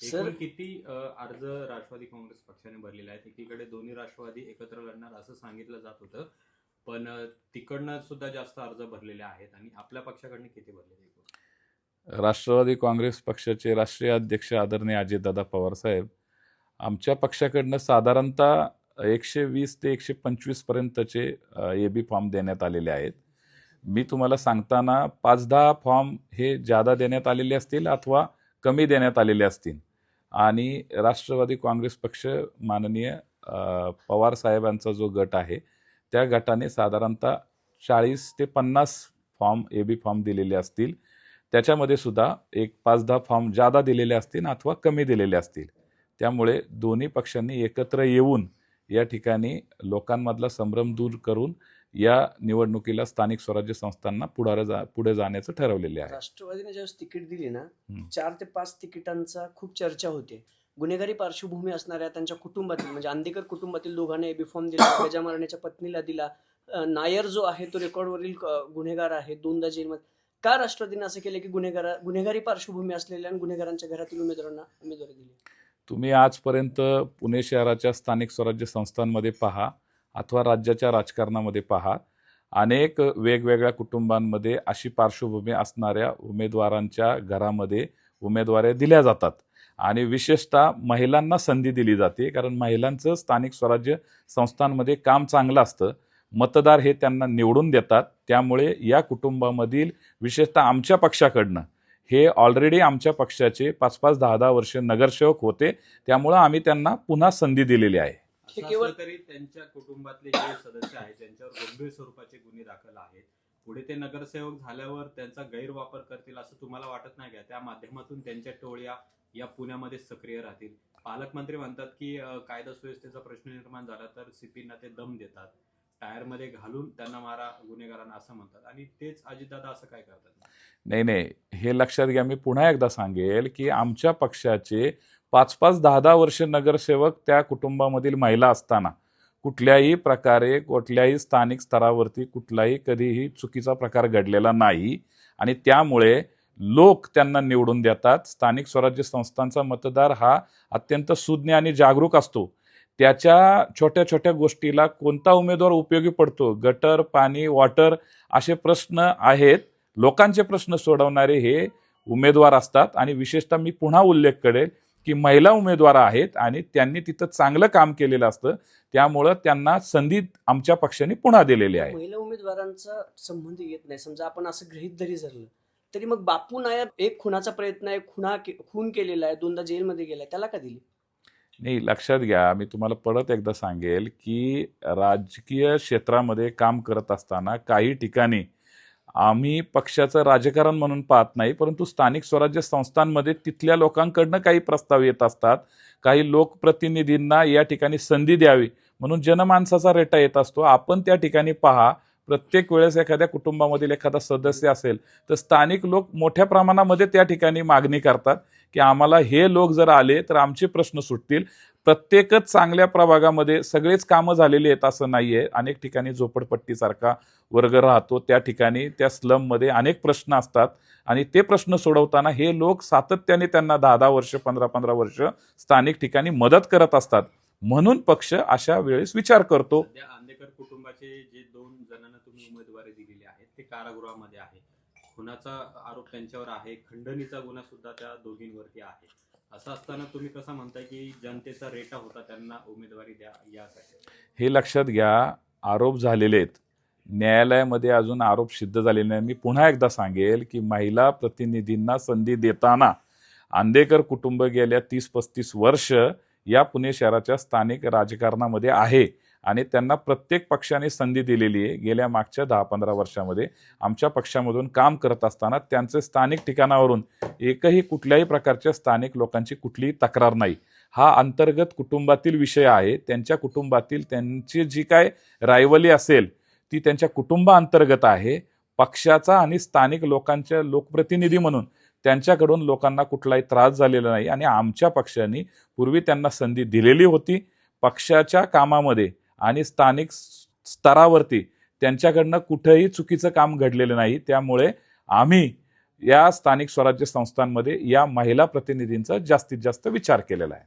Sir किती अर्ज राष्ट्रवादी काँग्रेस पक्षाने भरलेले आहेत? एकीकडे दोन्ही राष्ट्रवादी एकत्र लढणार असं सांगितलं जात होतं पण तिकडनं सुद्धा जास्त अर्ज भरलेले आहेत आणि आपल्या पक्षाकडनं किती भरलेले? राष्ट्रवादी काँग्रेस पक्षाचे राष्ट्रीय अध्यक्ष आदरणीय अजितदादा पवारसाहेब आमच्या पक्षाकडनं साधारणतः एकशे वीस ते एकशे पंचवीस पर्यंतचे ए बी फॉर्म देण्यात आलेले आहेत. मी तुम्हाला सांगताना पाच दहा फॉर्म हे जादा देण्यात आलेले असतील अथवा कमी देण्यात आलेले असतील. आणि राष्ट्रवादी काँग्रेस पक्ष माननीय पवार साहेबांचा जो गट आहे त्या गटाने साधारणतः चाळीस ते पन्नास फॉर्म ए बी फॉर्म दिलेले असतील. त्याच्यामध्ये सुद्धा एक पाच दहा फॉर्म जादा दिलेले असतील अथवा कमी दिलेले असतील. त्यामुळे दोन्ही पक्षांनी एकत्र येऊन या ठिकाणी लोकांमधला संभ्रम दूर करून या निवडणुकीला स्थानिक स्वराज्य संस्थांना पुढारे जा पुढे जाण्याचं ठरवलेले आहे. राष्ट्रवादीने ज्यावेळेस तिकीट दिली ना. चार ते पाच तिकिटांचा खूप चर्चा होते. गुन्हेगारी पार्श्वभूमी असणाऱ्या त्यांच्या कुटुंबातील म्हणजे आंदेकर कुटुंबातील दोघांना एबी फॉर्म दिला गजा मारण्याच्या पत्नीला दिला. नायर जो आहे तो रेकॉर्डवरील गुन्हेगार आहे दोनदा जेलमध्ये. का राष्ट्रवादीने असं केलं की गुन्हेगार गुन्हेगारी पार्श्वभूमी असलेल्या आणि गुन्हेगारांच्या घरातील उमेदवारांना उमेदवारी दिली? तुम्ही आजपर्यंत पुणे शहराच्या स्थानिक स्वराज्य संस्थांमध्ये पहा. अथवा राज्याच्या राजकारणामध्ये पहा. अनेक वेगवेगळ्या कुटुंबांमध्ये अशी पार्श्वभूमी असणाऱ्या उमेदवारांच्या घरामध्ये उमेदवाऱ्या दिल्या जातात. आणि विशेषतः महिलांना संधी दिली जाते कारण महिलांचं स्थानिक स्वराज्य संस्थांमध्ये काम चांगलं असतं. मतदार हे त्यांना निवडून देतात. त्यामुळे या कुटुंबामधील विशेषतः आमच्या पक्षाकडनं हे ऑलरेडी आमच्या पक्षाचे पाच पाच दहा दहा वर्ष नगरसेवक होते. त्यामुळं आम्ही त्यांना पुन्हा संधी दिलेली आहे. हे केवळ- तरी त्यांच्या कुटुंबातले जे सदस्य आहेत त्यांच्यावर गंभीर स्वरूपाचे गुन्हे दाखल आहेत. पुढे ते नगरसेवक झाल्यावर त्यांचा गैरवापर करतील असं तुम्हाला वाटत नाही का? त्या माध्यमातून त्यांच्या टोळ्या या पुण्यामध्ये सक्रिय राहतील. पालकमंत्री म्हणतात की कायदा सुव्यवस्थेचा प्रश्न निर्माण झाला तर सीपींना ते दम देतात. टायरमध्ये घालून त्यांना मारा गुन्हेगारांना असं म्हणतात. आणि तेच अजितदादा असं काय करतात? नाही नाही. हे लक्षात घ्या मी पुन्हा एकदा सांगेल की आमच्या पक्षाचे पाच पाच दहा दहा वर्ष नगरसेवक त्या कुटुंबामधील महिला असताना कुठल्याही प्रकारे कुठल्याही स्थानिक स्तरावरती कुठलाही कधीही चुकीचा प्रकार घडलेला नाही आणि त्यामुळे लोक त्यांना निवडून देतात. स्थानिक स्वराज्य संस्थांचा मतदार हा अत्यंत सुज्ञ आणि जागरूक असतो. त्याच्या छोट्या छोट्या गोष्टीला कोणता उमेदवार उपयोगी पडतो? गटर पाणी वॉटर असे प्रश्न आहेत. लोकांचे प्रश्न सोडवणारे हे उमेदवार असतात आणि विशेषतः मी पुन्हा उल्लेख करेल की महिला उमेदवार आहेत आणि त्यांनी तिथं चांगलं काम केलेलं असतं त्यामुळं त्यांना संधी आमच्या पक्षाने पुन्हा दिलेली आहे. महिला उमेदवारांचा संबंध येत नाही. समजा आपण असं गृहित जरी धरलं तरी मग बापू नायर एक खुनाचा प्रयत्न आहे खुना खून केलेला आहे दोनदा जेलमध्ये गेलाय त्याला का दिली? नाही लक्षात घ्या मी तुम्हाला परत एकदा सांगेल की राजकीय क्षेत्रामध्ये काम करत असताना काही ठिकाणी आम्ही पक्षाचं राजकारण म्हणून पाहत नाही परंतु स्थानिक स्वराज्य संस्थांमध्ये तिथल्या लोकांकडनं काही प्रस्ताव येत असतात. काही लोकप्रतिनिधींना या ठिकाणी संधी द्यावी म्हणून जनमानसाचा रेटा येत असतो. आपण त्या ठिकाणी पहा प्रत्येक वेळेस एखाद्या कुटुंबामधील एखादा सदस्य असेल तर स्थानिक लोक मोठ्या प्रमाणामध्ये त्या ठिकाणी मागणी करतात. की आम्हाला हे लोक जर आले तर आमचे प्रश्न सुटतील. प्रत्येकच चांगल्या प्रभागामध्ये सगळेच कामं झालेली आहेत असं नाही आहे अनेक ठिकाणी झोपडपट्टीसारखा वर्ग राहतो. त्या ठिकाणी त्या स्लममध्ये अनेक प्रश्न असतात. आणि ते प्रश्न सोडवताना हे लोक सातत्याने त्यांना दहा दहा वर्ष पंधरा पंधरा वर्ष स्थानिक ठिकाणी मदत करत असतात. म्हणून पक्ष अशा वेळेस विचार करतो. कुटुंबाचे जे दोन जणांना तुम्ही उमेदवारी दिलेली आहे ते कारागृहामध्ये आहे. खुनाचा आरोप त्यांच्यावर आहे खंडणीचा गुन्हा सुद्धा त्या दोघींवरती आहे. असं असताना तुम्ही कसं म्हणताय की जनतेचा रेटा होता त्यांना उमेदवारी द्या यासाठी? हे लक्षात घ्या आरोप झालेले आहेत. न्यायालयामध्ये अजून आरोप सिद्ध झालेले नाही. मी पुन्हा एकदा सांगेल की महिला प्रतिनिधींना संधी देताना आंदेकर कुटुंब गेल्या तीस पस्तीस वर्ष या पुणे शहराच्या स्थानिक राजकारणामध्ये आहे. आणि त्यांना प्रत्येक पक्षाने संधी दिलेली आहे. गेल्या मागच्या दहा पंधरा वर्षामध्ये आमच्या पक्षामधून काम करत असताना त्यांचे स्थानिक ठिकाणावरून एकही कुठल्याही प्रकारच्या स्थानिक लोकांची कुठलीही तक्रार नाही. हा अंतर्गत कुटुंबातील विषय आहे. त्यांच्या कुटुंबातील त्यांची जी काय रायवली असेल ती त्यांच्या कुटुंबाअंतर्गत आहे. पक्षाचा आणि स्थानिक लोकांच्या लोकप्रतिनिधी म्हणून त्यांच्याकडून लोकांना कुठलाही त्रास झालेला नाही आणि आमच्या पक्षाने पूर्वी त्यांना संधी दिलेली होती. पक्षाच्या कामामध्ये आणि स्थानिक स्तरावरती त्यांच्याकडनं कुठंही चुकीचं काम घडलेलं नाही. त्यामुळे आम्ही या स्थानिक स्वराज्य संस्थांमध्ये या महिला प्रतिनिधींचा जास्तीत जास्त विचार केलेला आहे.